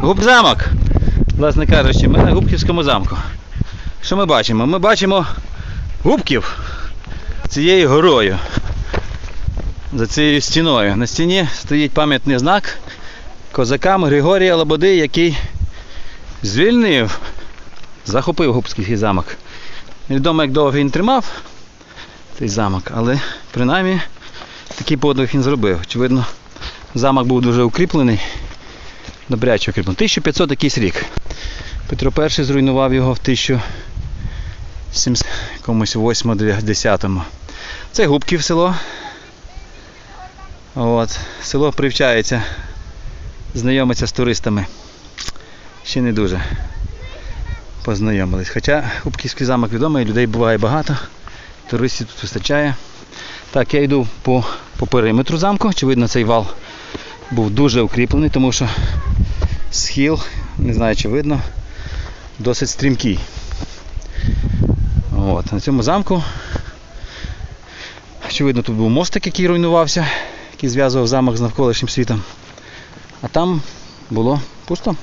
Губзамок. Власне кажучи, ми на Губківському замку. Що ми бачимо? Ми бачимо губків цією горою. За цією стіною. На стіні стоїть пам'ятний знак козакам Григорія Лободи, який звільнив, захопив Губський замок. Невідомо, як довго він тримав цей замок, але принаймні такий подвиг він зробив. Очевидно, замок був дуже укріплений, добряче укріплений. 1500 якийсь рік. Петро І зруйнував його в 1708-10. Це Губків село. От. Село привчається, знайомиться з туристами. Ще не дуже познайомились. Хоча Губківський замок відомий, людей буває багато, туристів тут вистачає. Так, я йду по, по периметру замку. Очевидно, цей вал був дуже укріплений, тому що схил, не знаю чи видно, досить стрімкий. От, на цьому замку. Очевидно, тут був мостик, який руйнувався, який зв'язував замок з навколишнім світом. А там було пусто.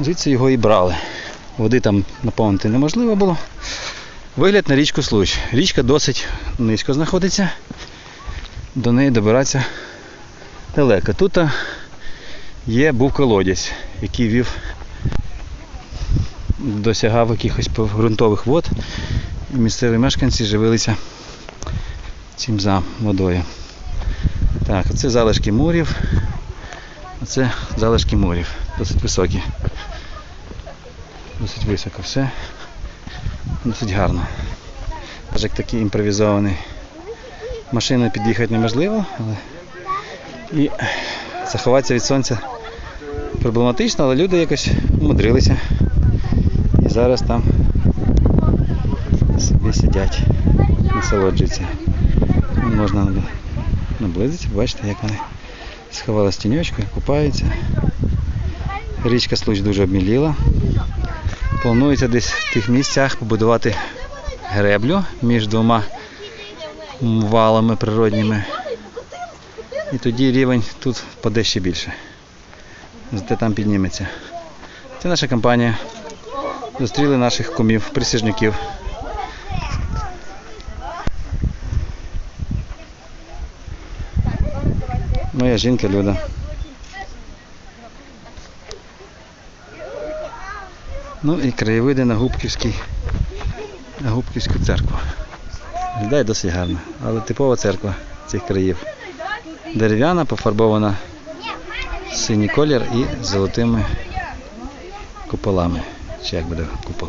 Звідси його і брали. Води там наповнити неможливо було. Вигляд на річку Случ. Річка досить низько знаходиться. До неї добиратися далеко. Тут є був колодязь, який вів, досягав якихось ґрунтових вод. І місцеві мешканці живилися цим за водою. Так, оце залишки мурів. Оце залишки мурів. Досить високі. Досить високо все. Досить гарно. Як такий імпровізований. Машиною під'їхати неможливо, але і заховатися від сонця проблематично, але люди якось умудрилися. І зараз там собі сидять, насолоджуються. Можна наблизитися, бачите, як вони сховали тіньочкою, купаються. Річка Случ дуже обміліла. Планується десь в тих місцях побудувати греблю між двома валами природніми. І тоді рівень тут впаде ще більше. Зате там підніметься. Це наша компанія. Зустріли наших кумів, присяжників. Моя жінка Люда. Ну і краєвиди на Губківський, на Губківську церкву. Виглядає досить гарно, але типова церква цих країв. Дерев'яна, пофарбована синій колір і золотими куполами. Чи як буде купол?